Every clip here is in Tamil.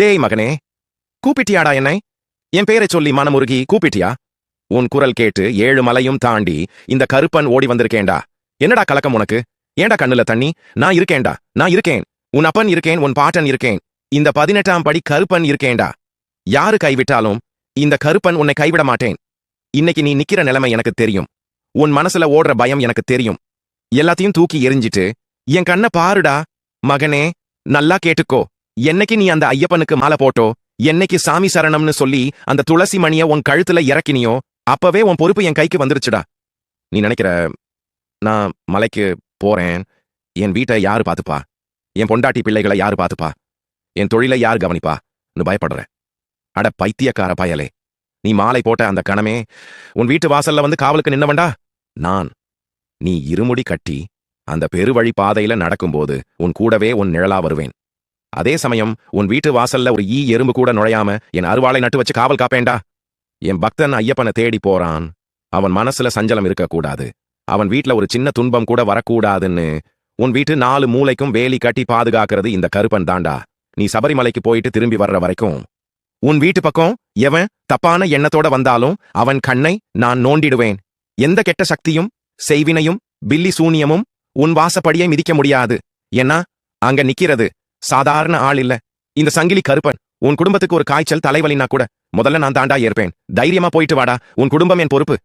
டேய் மகனே கூப்பிட்டியாடா என்னை? என் பேரை சொல்லி மனமுருகி கூப்பிட்டியா? உன் குரல் கேட்டு ஏழு மலையும் தாண்டி இந்த கருப்பன் ஓடி வந்திருக்கேன்டா. என்னடா கலக்கம் உனக்கு? ஏண்டா கண்ணுல தண்ணி? நான் இருக்கேன்டா நான் இருக்கேன். உன் அப்பன் இருக்கேன் உன் பாட்டன் இருக்கேன். இந்த பதினெட்டாம் படி கருப்பன் இருக்கேன்டா. யாரு கைவிட்டாலும் இந்த கருப்பன் உன்னை கைவிட மாட்டேன். இன்னைக்கு நீ நிக்கிற நிலைமை எனக்கு தெரியும். உன் மனசுல ஓடுற பயம் எனக்கு தெரியும். எல்லாத்தையும் தூக்கி எரிஞ்சிட்டு என் கண்ணை பாருடா மகனே நல்லா கேட்டுக்கோ. என்னைக்கு நீ அந்த ஐயப்பனுக்கு மாலை போட்டோ? என்னைக்கு சாமி சரணம்னு சொல்லி அந்த துளசி மணிய உன் கழுத்துல இறக்கினியோ? அப்பவே உன் பொறுப்பு என் கைக்கு வந்துருச்சுடா. நீ நினைக்கிற நான் மலைக்கு போறேன். என் வீட்டை யாரு பாத்துப்பா என் பொண்டாட்டி பிள்ளைகளை யாரு பாத்துப்பா என் தொழிலை யார் கவனிப்பா? பயப்படுற அட பைத்தியக்கார பயலே. நீ மாலை போட்ட அந்த கணமே உன் வீட்டு வாசல்ல வந்து காவலுக்கு நின்னவண்டா நான். நீ இருமுடி கட்டி அந்த பெருவழி பாதையில நடக்கும்போது உன் கூடவே உன் நிழலா வருவேன். அதே சமயம் உன் வீட்டு வாசல்ல ஒரு ஈ எறும்பு கூட நுழையாம என் அருவாளை நட்டு வச்சு காவல் காப்பேண்டா? என் பக்தன் ஐயப்பனை தேடி போறான். அவன் மனசுல சஞ்சலம் இருக்கக்கூடாது. அவன் வீட்ல ஒரு சின்ன துன்பம் கூட வரக்கூடாதுன்னு. உன் வீட்டு நாலு மூளைக்கும் வேலி கட்டி பாதுகாக்கிறது இந்த கருப்பன் தாண்டா. நீ சபரிமலைக்கு போயிட்டு திரும்பி வர்ற வரைக்கும். உன் வீட்டு பக்கம் எவன் தப்பான எண்ணத்தோட வந்தாலும் அவன் கண்ணை நான் நோண்டிடுவேன். எந்த கெட்ட சக்தியும் செய்வினையும் பில்லி சூனியமும் உன் வாசப்படியை மிதிக்க முடியாது. ஏன்னா அங்க நிக்கிறது சாதாரண ஆள் இல்ல. இந்த சங்கிலி கருப்பன் உன் குடும்பத்துக்கு ஒரு காய்ச்சல் தலைவலினா கூட முதல்ல நான் தாண்டா ஏற்பேன். தைரியமா போயிட்டு வாடா. உன் குடும்பம் என் பொறுப்பு.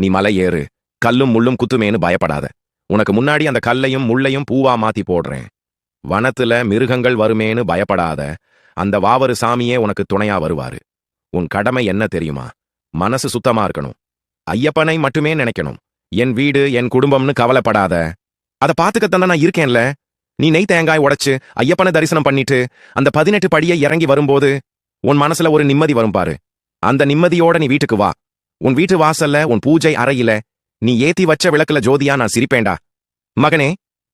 நீ மலை ஏறு. கல்லும் முள்ளும் குத்துமேன்னு பயப்படாத. உனக்கு முன்னாடி அந்த கல்லையும் முள்ளையும் பூவா மாத்தி போடுறேன். வனத்துல மிருகங்கள் வருமேன்னு பயப்படாத. அந்த வாவரு சாமியே உனக்கு துணையா வருவாரு. உன் கடமை என்ன தெரியுமா? மனசு சுத்தமா இருக்கணும். ஐயப்பனை மட்டுமே நினைக்கணும். என் வீடு என் குடும்பம்னு கவலைப்படாத. அதை பாத்துக்கத்தான் நான் இருக்கேன்ல. நீ நெய் தேங்காய் உடைச்சு ஐயப்பனை தரிசனம் பண்ணிட்டு அந்த பதினெட்டு படியை இறங்கி வரும்போது உன் மனசுல ஒரு நிம்மதி வரும் பாரு. அந்த நிம்மதியோட நீ வீட்டுக்கு வா. உன் வீட்டு வாசல்ல உன் பூஜை அறையில நீ ஏத்தி வச்ச விளக்குல ஜோதியா நான் சிரிப்பேன்டா. மகனே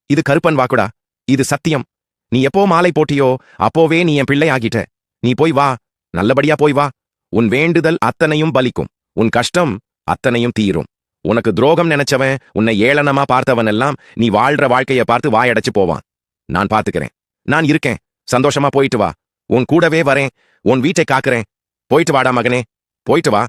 இது கருப்பன் வாக்குடா. இது சத்தியம். நீ எப்போ மாலை போட்டியோ அப்போவே நீ என் பிள்ளை ஆகிட்ட. நீ போய் வா. நல்லபடியா போய் வா. உன் வேண்டுதல் அத்தனையும் பலிக்கும். உன் கஷ்டம் அத்தனையும் தீரும். உனக்கு துரோகம் நினைச்சவன் உன்னை ஏளனமா பார்த்தவன் எல்லாம் நீ வாழ்ற வாழ்க்கைய பார்த்து வாயடைச்சு போவான். நான் பாத்துக்கிறேன். நான் இருக்கேன். சந்தோஷமா போயிட்டு வா. உன் கூடவே வரேன். உன் வீட்டை காக்குறேன். போயிட்டு வாடா மகனே. போயிட்டு வா.